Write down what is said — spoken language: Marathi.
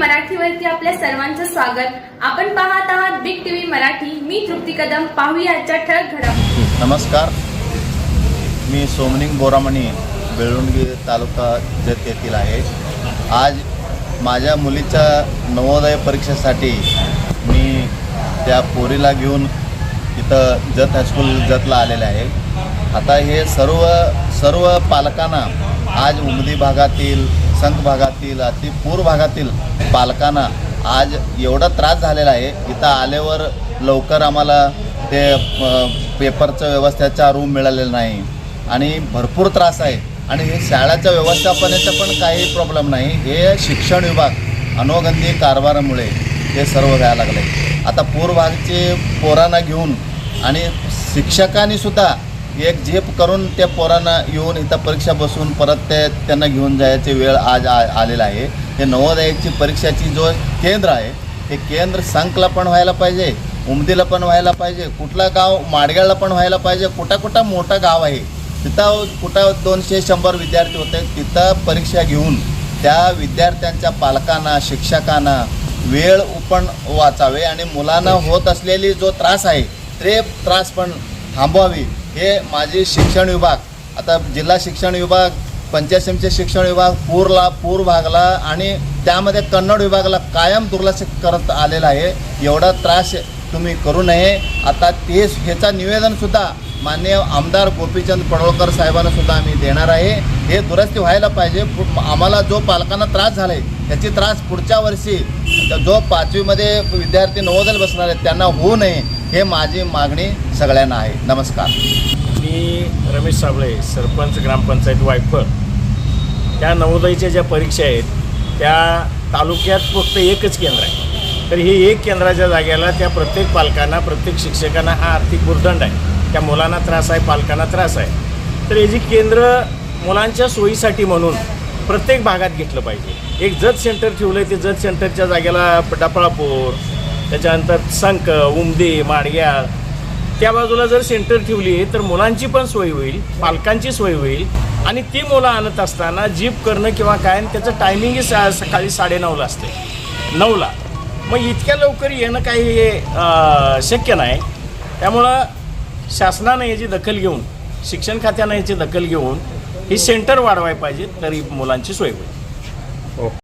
मराठीवरती आपल्या सर्वांचं स्वागत. आपण पाहत आहात बिग टीव्ही मराठी. मी तृप्ती कदम. पाहूया आजच्या ठळक घडामोडी. नमस्कार. मी सोमनिंग बोरामणी बेळुंडगी तालुका जत येथील आहे. आज माझ्या मुलीच्या नवोदय परीक्षेसाठी मी त्या पोरीला घेऊन इथं जत हायस्कूल जतला आलेले आहे. आता हे सर्व सर्व पालकांना आज उमदी भागातील संत भागातील अति पूर भागातील पालकांना आज एवढा त्रास झालेला आहे. इथं आल्यावर लवकर आम्हाला ते पेपरचं व्यवस्थेचा रूम मिळालेला नाही. आणि भरपूर त्रास आहे. आणि हे शाळेच्या व्यवस्थापनाचा पण काही प्रॉब्लेम नाही. हे शिक्षण विभाग अनोगंधी कारभारामुळे हे सर्व व्हायला लागले. आता पूर भागचे पोरांना घेऊन आणि शिक्षकांनीसुद्धा एक झेप करून त्या पोरांना येऊन इथं परीक्षा बसून परत ते त्यांना घेऊन जायची वेळ आज आ आलेला आहे. हे नवोदयाची परीक्षाची जो केंद्र आहे हे केंद्र संकला पण व्हायला पाहिजे उमदीला पण व्हायला पाहिजे कुठला गाव माडगाळला पण व्हायला पाहिजे कुठं कुठं मोठं गाव आहे. तिथं कुठं दोनशे शंभर विद्यार्थी होते तिथं परीक्षा घेऊन त्या विद्यार्थ्यांच्या पालकांना शिक्षकांना वेळ पण वाचावे आणि मुलांना होत असलेली जो त्रास आहे ते त्रास पण थांबवावी. हे माझे शिक्षण विभाग आता जिल्हा शिक्षण विभाग पंचायत शिक्षण विभाग पूरला पूर भागला आणि त्यामध्ये कन्नड विभागाला कायम दुर्लक्ष करत आलेला आहे. एवढा त्रास तुम्ही करू नये. आता ते ह्याचा निवेदनसुद्धा माननीय आमदार गोपीचंद पडळकर साहेबांना सुद्धा आम्ही देणार आहे. हे दुरुस्ती व्हायला पाहिजे. पु- आम्हाला जो पालकांना त्रास झाला आहे त्याची त्रास पुढच्या वर्षी जो पाचवीमध्ये विद्यार्थी नवोदल बसणार आहेत त्यांना होऊ नये. हे माझी मागणी. सगळ्यांना आहे. नमस्कार. मी रमेश साबळे सरपंच ग्रामपंचायत वायफळ. त्या नवोदयच्या ज्या परीक्षा आहेत त्या तालुक्यात फक्त एकच केंद्र आहे. तर हे एक केंद्राच्या जागेला त्या प्रत्येक पालकांना प्रत्येक शिक्षकांना हा आर्थिक भुर्दंड आहे. त्या मुलांना त्रास आहे पालकांना त्रास आहे. तर हे जी केंद्र मुलांच्या सोयीसाठी म्हणून प्रत्येक भागात घेतलं पाहिजे. एक जत सेंटर ठेवलं आहे ते जत सेंटरच्या जागेला डपळापूर त्याच्यानंतर संक उमदे माडग्याळ त्या बाजूला जर सेंटर ठेवली तर मुलांची पण सोय होईल पालकांची सोय होईल. आणि ती मुलं आणत असताना जीप करणं किंवा काय त्याचं टायमिंगही सा सकाळी साडेनऊला असते. नऊला मग इतक्या लवकर येणं काही हे शक्य नाही. त्यामुळं शासनानं याची दखल घेऊन शिक्षण खात्यानं याची दखल घेऊन ही सेंटर वाढवायला पाहिजे तरी मुलांची सोय होईल. हो.